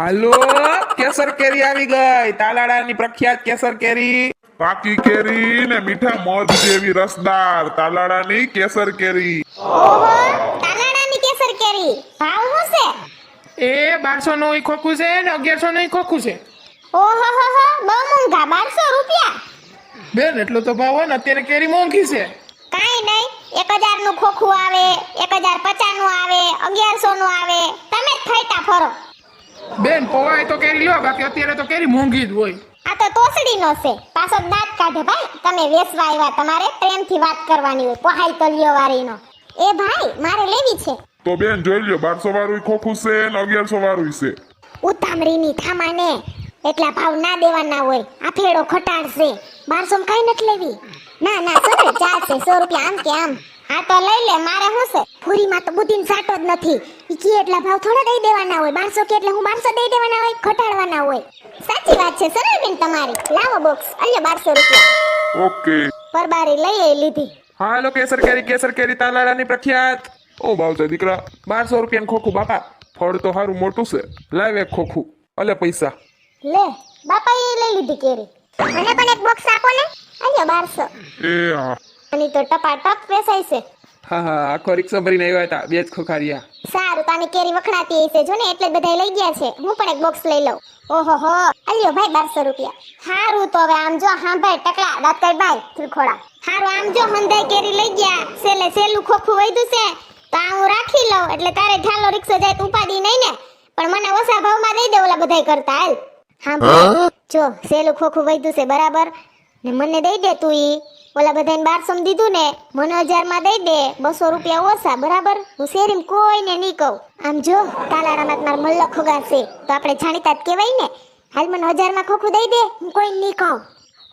હાલો કેસર કેરી આવી ગઈ. તાલાડાની પ્રખ્યાત કેસર કેરી. પાકી કેરી ને મીઠા મોજ જેવી રસદાર તાલાડાની કેસર કેરી. ઓહો તાલાડાની કેસર કેરી. ભાવ શું છે? એ બારસો નું ખોખું છે ને અગિયારસો નું ખોખું છે. ઓહો હો હો બહુ મોંઘા. 1200 રૂપિયા? બેન એટલો તો ભાવ હોય ને અત્યારે કેરી મોંઘી છે. કાઈ નહીં. એક હજારનું ખોખું આવે એક હજાર પચાસનું આવે અગિયારસો નું આવે. તમે જ ફરતા ફરો. બેન પોવાય તો કેરી લો બાકી અત્યારે તો કેરી મોંઘી જ હોય. આ તો તોસડી નો છે. પાછો દાંત કાઢે ભાઈ. તમે વેસવા આવ્યા તમારે પ્રેમથી વાત કરવાની હોય. પહાઈ તલિયો વારીનો. એ ભાઈ મારે લેવી છે. તો બેન જોઈ લ્યો બારસો વાળું ખોખું છે ને અગિયારસો વાળું છે. ઉતામળીની થામાને એટલા ભાવ ના દેવાના હોય. આ ફેડો ખટાડશે. બારસો માં કઈ નથી લેવી. ના ના સોનલ ચાલશે સો રૂપિયા આમ કે આમ. હા તો લઈ લે મારે શું છે? ફૂરીમાં તો બુદ્ધિન સાટો જ નથી. ઈ કે એટલા ભાવ થોડા દઈ દેવાના હોય 1200 કે એટલે હું 1200 દઈ દેવાના હોય ઘટાડવાના હોય. સાચી વાત છે સરળબેન તમારી. લાવો બોક્સ અલ્યો 1200 રૂપિયા. ઓકે. પરબારી લઈ એ લીધી. હાલો કેસર કેરી કેસર કેરી તાલારાની પ્રખ્યાત. ઓ ભાવ છે દીકરા બારસો રૂપિયાનું ખોખું બાપા. ફળ તો સારું મોટું છે. લાવ એક ખોખું. અલે પૈસા. લે બાપા એ લઈ લીધી કેરી. મને પણ એક બોક્સ આપો ને. અહીંયા બારસો. એ હા. આની તો ટપાટપ વેસાય છે. હા હા આખો રિક્ષો ભરીને આવ્યા હતા બે જ ખોખારિયા. સારું તાની કેરી વખણાતી હશે. જો ને એટલે જ બધા લઈ ગયા છે. હું પણ એક બોક્સ લઈ લઉં. ઓહો હો અલ્યો ભાઈ બારસો રૂપિયા. હારું તો હવે આમ જો હા ભાઈ ટકલા દાતકાઈ ભાઈ ત્રિખોડા હારું આમ જો હંધાઈ કેરી લઈ ગયા. સેલે સેલું ખોખું વૈધું છે. તો આ હું રાખી લઉં એટલે તારે ઠાલો રિક્ષો જાય તો ઉપાડી નહીં ને. પણ મને ઓછા ભાવમાં દઈ દે ઓલા બધાય કરતા હાલ. હા જો સેલું ખોખું વૈધું છે બરાબર. ને મને દઈ દે તું ઈ. ઓલા બધાને બારસો દીધું ને મને હજારમાં દઈ દે. બસો રૂપિયા ઓછા બરાબર? હું શેરીમ કોઈને નહીં કહું. આમ જો તાલાડામાં માર મલ્લો ખોગાશે તો આપણે જાણીતા જ કહેવાય ને હાલ મને હજારમાં ખોખું દઈ દે હું કોઈ નહીં કહું.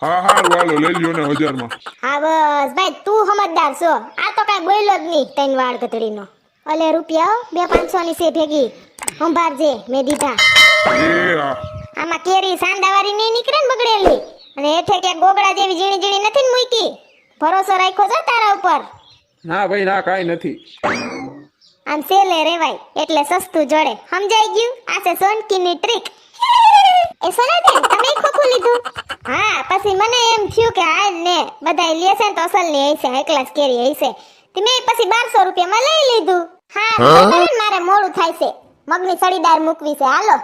હા હા વાલો લઈ લ્યો ને હજારમાં. હા બસ ભાઈ તું સમજદાર છો. આ તો કાંઈ બોલ્યો જ નહીં તૈન વાળ ગધડીનો. અલે રૂપિયા બે પાંચસો ની છે ભેગી. સંભાળજે મેં દીધા. આમાં કેરી સાંદાવાળી નહીં નીકળે ને બગડેલી? અને હેઠે કે ગોગડા જેવી ઝીણી ઝીણી નથી ને મૂકી? ભરોસો રાખ્યો છે તારા ઉપર? ના ભાઈ ના કાંઈ નથી. આમ સેલે રેવાય એટલે સસ્તું જડે. સમજાઈ ગયું? આ છે સોનકીની ટ્રીક એ સોનાબેન તમે ખોખું લીધું? હા પછી મને એમ થયું કે આ ને બધાય લેશે ને તો અસલની હશે હાઈ ક્લાસ કેરી હશે. તે મેં પછી બારસો રૂપિયામાં લઈ લીધું. હા મારે મોડું થાય છે. મગની સળીદાર મૂકવી છે. હાલો.